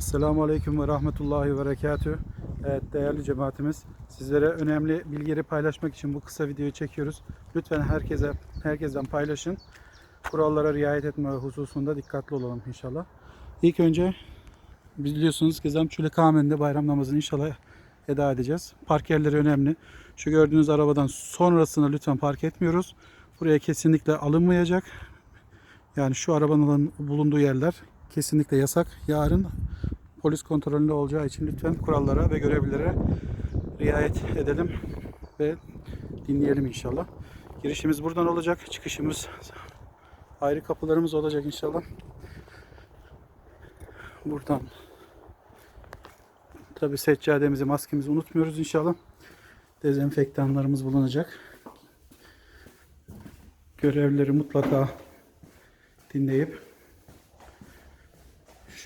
Selamun Aleyküm ve Rahmetullahi ve Berekatühü. Evet değerli cemaatimiz sizlere önemli bilgileri paylaşmak için bu kısa videoyu çekiyoruz. Lütfen herkese herkesten paylaşın. Kurallara riayet etme hususunda dikkatli olalım inşallah. İlk önce biliyorsunuz Gezem Çüle Kamen'de bayram namazını inşallah eda edeceğiz. Park yerleri önemli. Şu gördüğünüz arabadan sonrasını lütfen park etmiyoruz. Buraya kesinlikle alınmayacak. Yani şu arabanın bulunduğu yerler kesinlikle yasak. Yarın polis kontrolünde olacağı için lütfen kurallara ve görevlilere riayet edelim ve dinleyelim inşallah. Girişimiz buradan olacak. Çıkışımız ayrı kapılarımız olacak inşallah. Buradan tabi seccademizi, maskemizi unutmuyoruz inşallah. Dezenfektanlarımız bulunacak. Görevlileri mutlaka dinleyip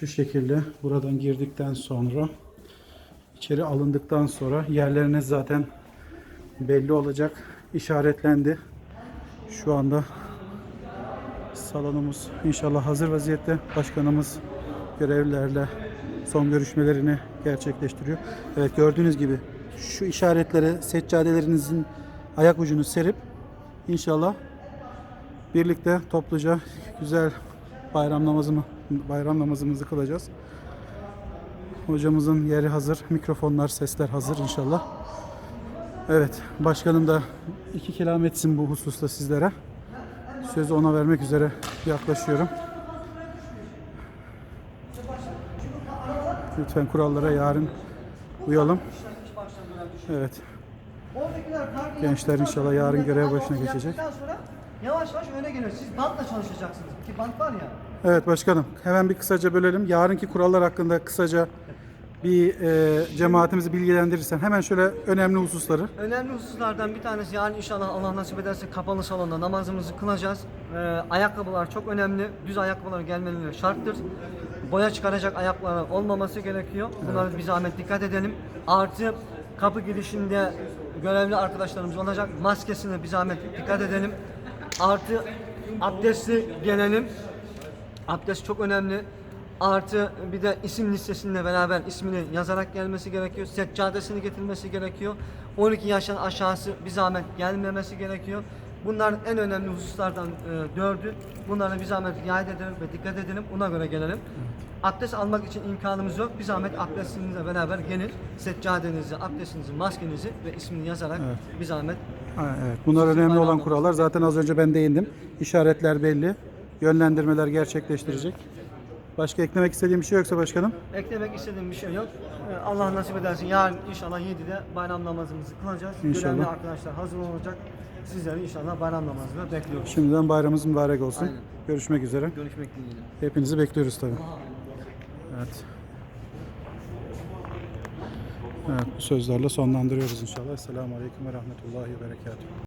şu şekilde buradan girdikten sonra içeri alındıktan sonra yerleriniz zaten belli olacak. işaretlendi. Şu anda salonumuz inşallah hazır vaziyette. Başkanımız görevlilerle son görüşmelerini gerçekleştiriyor. Evet gördüğünüz gibi şu işaretlere seccadelerinizin ayak ucunu serip inşallah birlikte topluca güzel bayram namazımı bayram namazımızı kılacağız. Hocamızın yeri hazır, mikrofonlar, sesler hazır inşallah. Evet, başkanım da iki kelam etsin bu hususta sizlere. Sözü ona vermek üzere yaklaşıyorum. Lütfen kurallara yarın uyalım. Evet. Gençler inşallah yarın görev başına geçecek. Yavaş yavaş öne geliyor. Siz bantla çalışacaksınız. Ki bant var ya. Evet başkanım. Hemen bir kısaca bölelim. Yarınki kurallar hakkında kısaca bir e, cemaatimizi bilgilendirirsen hemen şöyle önemli hususları. Önemli hususlardan bir tanesi yani inşallah Allah nasip ederse kapalı salonda namazımızı kılacağız. Ee, ayakkabılar çok önemli. Düz ayakkabılar gelmeleri şarttır. Boya çıkaracak ayakkabılar olmaması gerekiyor. Bunlara bir zahmet dikkat edelim. Artı kapı girişinde görevli arkadaşlarımız olacak. Maskesine bir zahmet dikkat edelim. Artı abdestli gelelim. Abdest çok önemli. Artı bir de isim listesinde beraber ismini yazarak gelmesi gerekiyor. Seccadesini getirmesi gerekiyor. 12 yaştan aşağısı bir zahmet gelmemesi gerekiyor. Bunlar en önemli hususlardan e, dördü. Bunlara bir zahmet riayet edelim ve dikkat edelim. Ona göre gelelim. Abdest almak için imkanımız yok. Bir zahmet abdestinizle beraber gelin. Seccadenizi, abdestinizi, maskenizi ve ismini yazarak bir zahmet Ha, evet. Bunlar önemli olan kurallar. Zaten az önce ben değindim. İşaretler belli. Yönlendirmeler gerçekleştirecek. Başka eklemek istediğim bir şey yoksa başkanım. Eklemek istediğim bir şey yok. Ee, Allah nasip ederse yarın inşallah 7'de bayram namazımızı kılacağız. İnşallah. Görevli arkadaşlar hazır olacak. Sizleri inşallah bayram namazına bekliyoruz. Şimdiden bayramımız mübarek olsun. Aynen. Görüşmek üzere. Görüşmek dileğiyle. Hepinizi bekliyoruz tabii. Evet. Evet, bu sözlerle sonlandırıyoruz inşallah. Esselamu Aleyküm ve Rahmetullahi ve Berekatuhu.